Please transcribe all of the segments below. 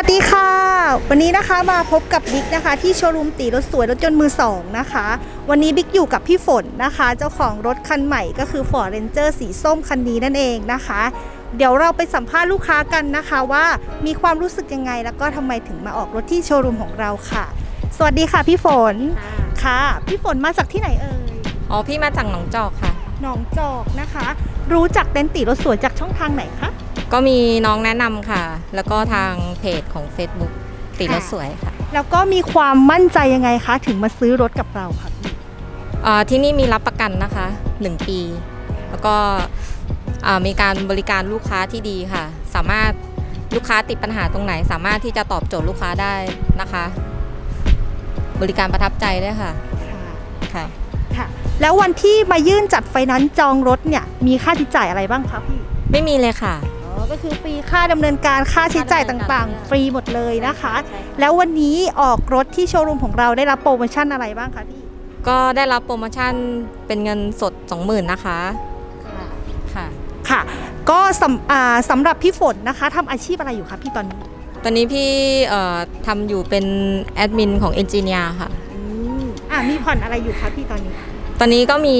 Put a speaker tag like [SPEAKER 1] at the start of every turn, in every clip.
[SPEAKER 1] วัสดีค่ะ วันนี้นะคะมาพบกับบิ๊กนะคะ ที่โชว์รูมตีรถสวยรถยนต์มือสองนะคะ วันนี้บิ๊กอยู่กับพี่ฝนนะคะ เจ้าของรถคันใหม่ก็คือ Ford Ranger สีส้มคันนี้นั่นเองนะคะ เดี๋ยวเราไปสัมภาษณ์ลูกค้ากันนะคะว่ามีความรู้สึกยังไง แล้วก็ทำไมถึงมาออกรถที่โชว์รูมของเราค่ะ สวัสดีค่ะพี่ฝนค่ะ พี่ฝนมาจากที่ไหนเอ่ย
[SPEAKER 2] อ๋อพี่มาจากหนองจอกค่ะ
[SPEAKER 1] หนองจอกนะคะ รู้จักเต็นท์ตีรถสวยจากช่องทางไหนคะ
[SPEAKER 2] ก็มีน้องแนะนำค่ะ แล้วก็ทางเพจของ Facebook ตีรถ
[SPEAKER 1] ค่ะ
[SPEAKER 2] สวยค่ะ
[SPEAKER 1] แล้วก็มีความมั่นใจยังไงคะ ถึงมาซื้อรถกับเราค่ะพี่
[SPEAKER 2] อ่าที่นี่มีรับประกันนะคะ 1 ปี แล้วก็อ่ามีการบริการลูกค้าที่ดีค่ะ สามารถลูกค้าติดปัญหาตรงไหน สามารถที่จะตอบโจทย์ลูกค้าได้นะคะ บริการประทับใจด้วยค่ะค่ะ
[SPEAKER 1] ค่ะแล้ววันที่มายื่นจัดไฟแนั้นซ์จองรถเนี่ยมีค่าใช้จ่ายอะไรบ้างคะพี่
[SPEAKER 2] ไม่มีเลยค่ะ
[SPEAKER 1] อ๋อ ก็คือฟรีค่าดำเนินการค่าใช้จ่ายต่างๆ ฟรีหมดเลยนะคะ แล้ววันนี้ออกรถที่โชว์รูมของเราได้รับโปรโมชั่นอะไรบ้างคะพี่
[SPEAKER 2] ก็ได้รับโปรโมชั่นเป็นเงินสด 20,000 นะคะ ค่ะ
[SPEAKER 1] ค่ะ ก็สำอ่าสำหรับพี่ฝนนะคะทำอาชีพอะไรอยู่คะพี่ตอนนี้
[SPEAKER 2] ตอนนี้พี่เอ่อทำอยู่เป็นแอดมินของเอนจิเนียร์ค่ะ
[SPEAKER 1] อืมอ่ามีผ่อนอะไรอยู่คะพี่ตอนนี้
[SPEAKER 2] ตอนนี้ก็มี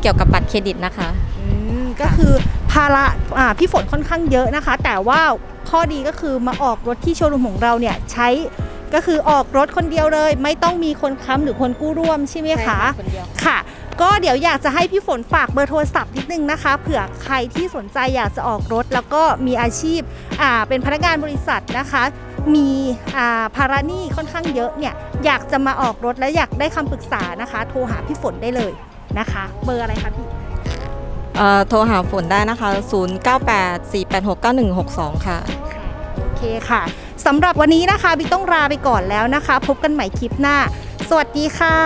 [SPEAKER 2] เกี่ยวกับบัตรเครดิตนะคะ
[SPEAKER 1] อืมก็คือ ภาระอ่าพี่ฝนค่อนข้างเยอะนะคะ แต่ว่าข้อดีก็คือมาออกรถที่โชว์รูมของเราเนี่ยใช้ก็คือออกรถคนเดียวเลย ไม่ต้องมีคนค้ำหรือคนกู้ร่วมใช่ไหมคะ
[SPEAKER 2] คนเดียว
[SPEAKER 1] ค่ะ ก็เดี๋ยวอยากจะให้พี่ฝนฝากเบอร์โทรศัพท์นิดนึงนะคะ เผื่อใครที่สนใจอยากจะออกรถแล้วก็มีอาชีพอ่าเป็นพนักงานบริษัทนะคะ มีอ่าภาระหนี้ค่อนข้างเยอะเนี่ยอยากจะมาออกรถและอยากได้คำปรึกษานะคะ โทรหาพี่ฝนได้เลยนะคะ เบอร์อะไรคะพี่
[SPEAKER 2] เอ่อ โทรหาฝนได้นะคะ 0984869162 ค่ะ
[SPEAKER 1] โอเคค่ะสำหรับวันนี้นะคะ บิ๊กต้องลาไปก่อนแล้วนะคะ พบกันใหม่คลิปหน้า สวัสดีค่ะ